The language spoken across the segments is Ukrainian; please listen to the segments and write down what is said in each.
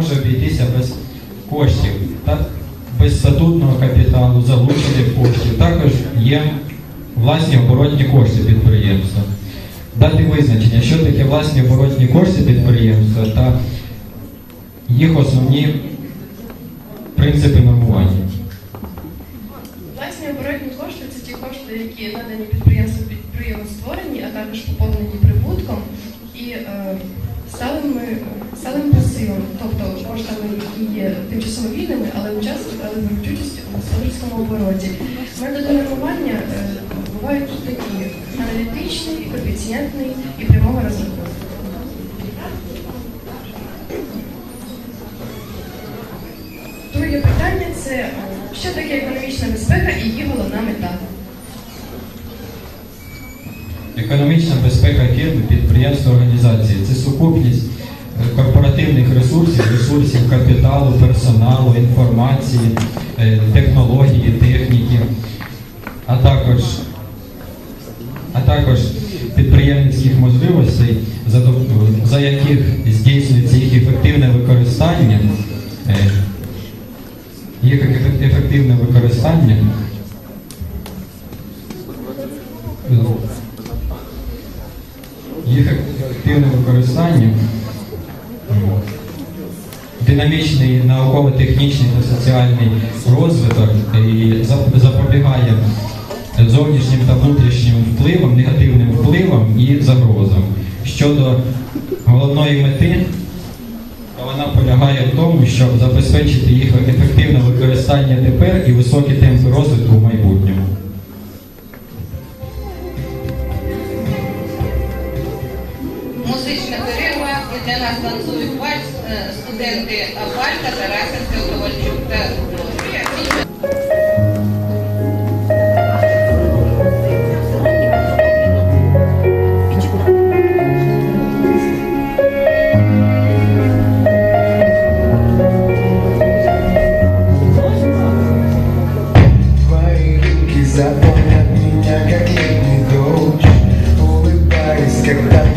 може обійтися без коштів, та без статутного капіталу, залучених коштів. Також є власні оборотні кошти підприємства. Дати визначення, що таке власні оборотні кошти підприємства та їх основні принципи нормування. Власні оборотні кошти це ті кошти, які надані підприємству під створені, а також поповнені прибутком і е, сталими, сталим пасивом, тобто коштами, які є тимчасово вільними, але учасники але участь у господарському обороті. Методи нормування е, бувають такі аналітичний, коефіцієнтний і прямого розрахунку. Друге питання це е, що таке економічна безпека і її головна мета. Економічна безпека фірми, підприємства, організації це сукупність е, корпоративних ресурсів, ресурсів капіталу, персоналу, інформації, е, технології, техніки, а також, а також підприємницьких можливостей, за, яких здійснюється їх ефективне використання, е, їх ефективне використання. е, їх ефективне використання, динамічний науково-технічний та соціальний розвиток і запобігає зовнішнім та внутрішнім впливам, негативним впливам і загрозам. Щодо головної мети, вона полягає в тому, щоб забезпечити їх ефективне використання тепер і високі темпи розвитку в майбутньому. That me, I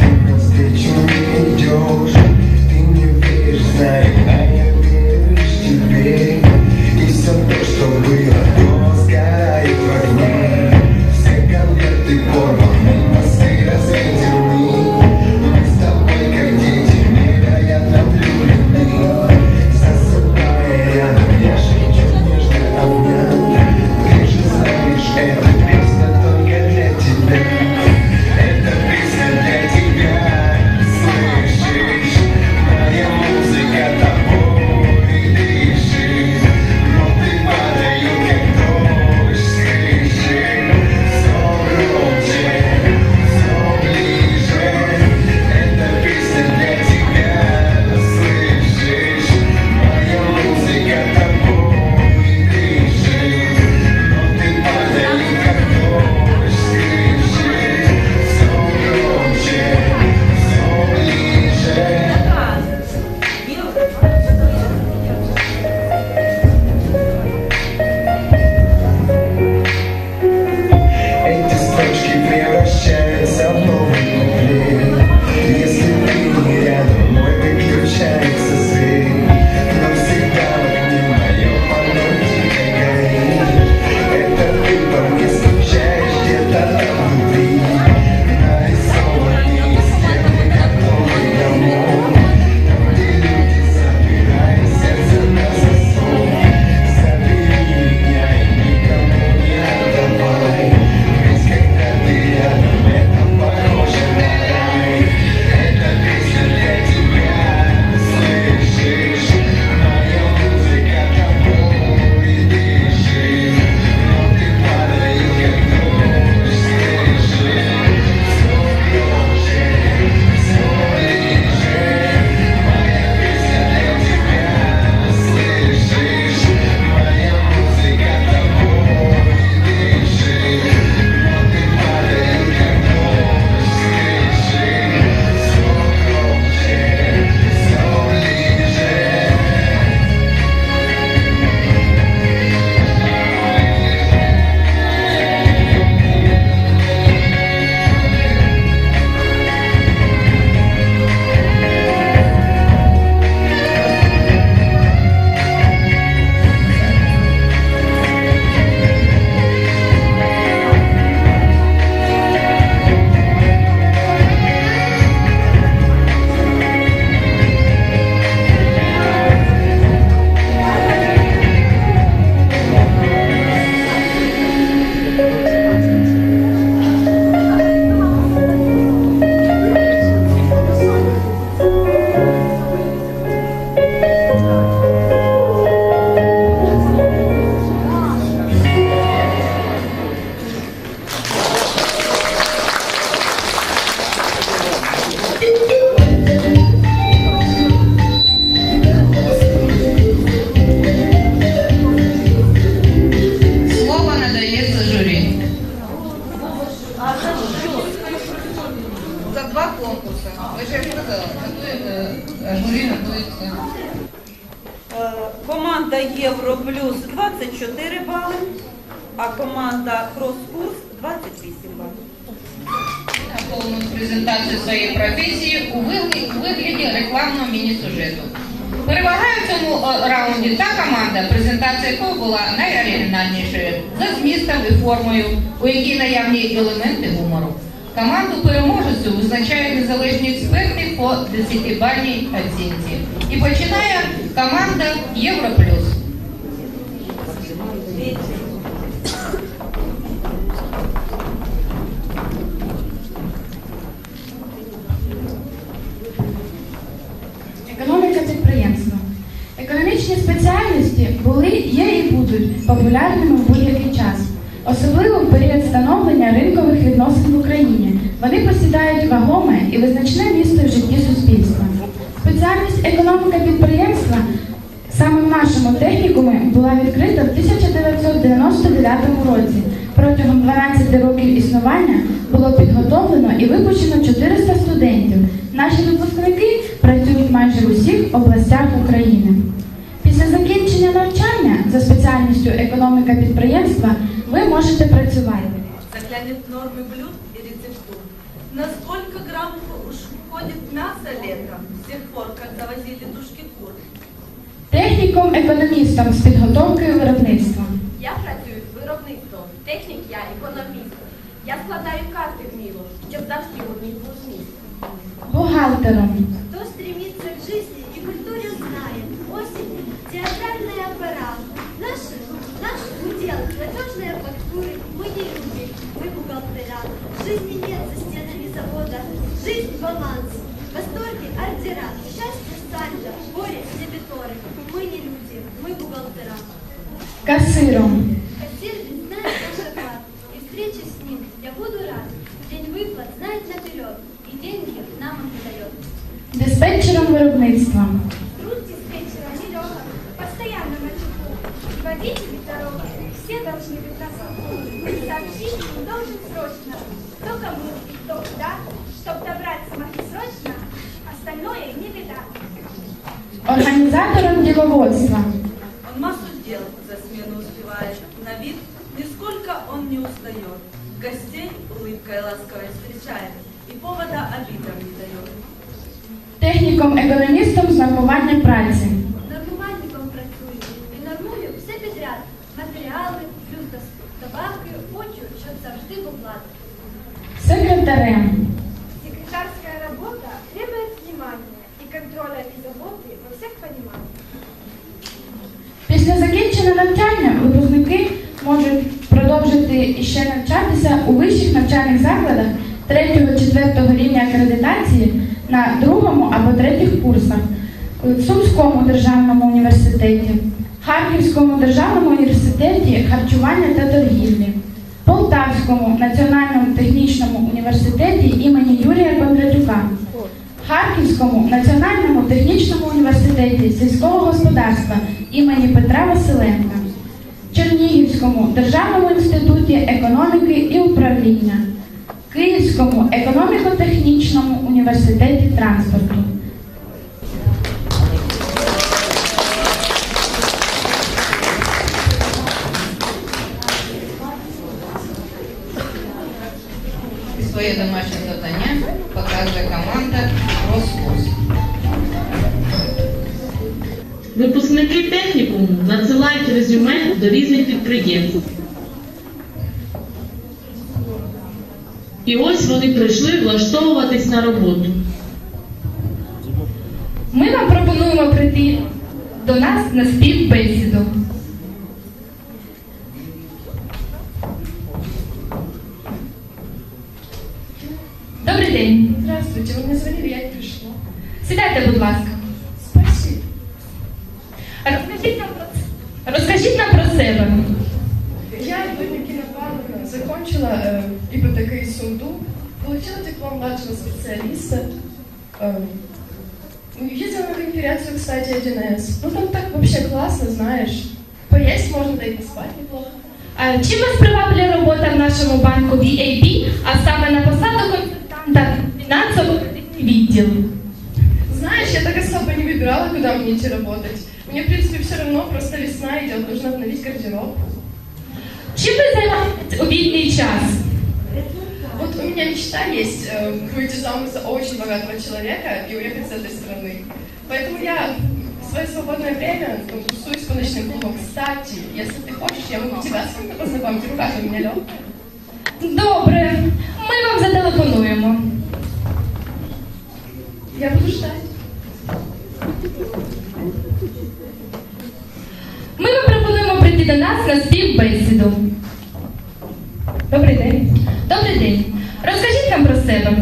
а команда Крос-Курс 28 балів. повну презентацію своєї професії у вигляді, рекламного міні-сюжету. Перевагає в цьому е, раунді та команда, презентація якої була найоригінальнішою за змістом і формою, у якій наявні елементи гумору. Команду переможецю визначають незалежні експерти по 10-бальній оцінці. І починає команда Європлюс. Економіка підприємства. Економічні спеціальності були, є і будуть популярними в будь-який час, особливо в період становлення ринкових відносин в Україні. Вони посідають вагоме і визначне місце в житті суспільства. Спеціальність економіка підприємства саме в нашому технікумі була відкрита в 1999 році. Протягом 12 років існування було підготовлено і випущено 400 студентів. Наші випускники працюють майже в усіх областях України. Спеціальністю економіка підприємства ви можете працювати. заглянет нормы блюд и рецептур. На сколько грамм уж входит мясо летом, с тех пор, как завозили тушки кур? Техніком економістом з підготовкою виробництва. Я працюю з виробництвом, технік я економіст. Я складаю карти в міло, щоб завжди у них був зміст. Бухгалтером. Касиром. Кассир знает наш оклад, и встречи с ним я буду рад. День выплат знает наперед, и деньги нам он дает. Диспетчером виробництва. Труд диспетчера нелегок, постоянно на чеку. И водители дорог, все должны быть на слуху. Сообщить им должен срочно, кто кому и кто куда, чтоб добраться могли срочно, остальное не беда. Організатором діловодства. Он массу дел за смену не устает. Гостей улыбкой ласковой встречает и повода обидам не дает. Техніком економістом з нормування праці. Нормувальником працюю і нормую все підряд. Матеріали, плюс добавки, хочу, щоб завжди був лад. Секретарем. Продовжити ще навчатися у вищих навчальних закладах 3-4 рівня акредитації на другому або третіх курсах в Сумському державному університеті, Харківському державному університеті харчування та торгівлі, Полтавському національному технічному університеті імені Юрія Кондратюка. Харківському національному технічному університеті сільського господарства імені Петра Василенка, Чернігівському державному інституті економіки і управління, Київському економіко-технічному університеті транспорту. Своє домашнє завдання показує команда Роскурс. Випускники технікуму надсилають резюме до різних підприємств. І ось вони прийшли влаштовуватись на роботу. Ми вам пропонуємо прийти до нас на співбесіду. Добрий день. Здравствуйте, вы мне звонили, я и пришла. Сідайте, будь ласка. Спасибо. Розкажіть нам про розкажіть нам про себе. Я, Дмитрина Павловна, закончила э, ИПТК и СУНДУ, получила диплом младшего специалиста, э, ездила на конференцию, кстати, 1С. Ну там так вообще классно, знаешь. Поесть можно, да и поспать неплохо. А чим вас приваблює робота в нашому банку VAB, а саме на посаду консультанта фінансово відділу? Знаешь, я так особо не выбирала, куда мне идти работать. Мне, в принципе, все равно, просто весна идет, нужно обновить гардероб. Чим ви займаєтесь у вільний час? Вот у меня мечта есть э, выйти замуж за очень богатого человека и уехать с этой страны. Поэтому я в свое свободное время ну, тусуюсь по ночным клубам. Кстати, если ты хочешь, я могу тебя с кем-то познакомить. Рука у меня легкая. Добре, ми вам зателефонуємо. Я буду ждать. До нас на співбесіду. Добрий день. Добрий день. Розкажіть нам про себе.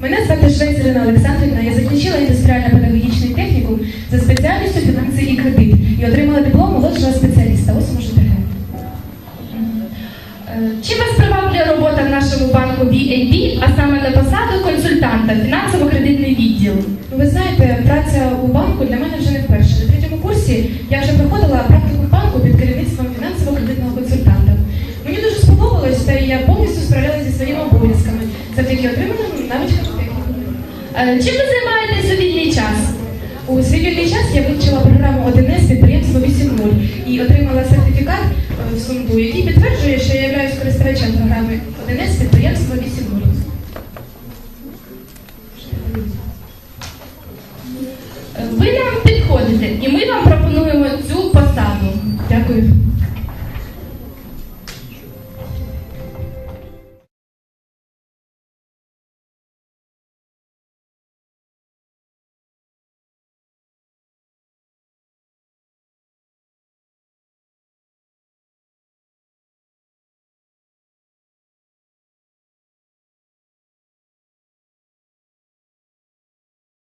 Мене звати Швець Ірина Олександрівна. Я закінчила індустріально-педагогічний технікум за спеціальністю фінанси і кредит і отримала диплом молодшого спеціаліста. Ось можете глянути. Е, Чим вас приваблює робота в нашому банку BNB, Е, Чим ви займаєтесь у вільний час? У свій вільний час я вивчила програму 1С підприємство 8.0 і отримала сертифікат е, в Сумбу, який підтверджує, що я являюсь користувачем програми 1С підприємство 8.0.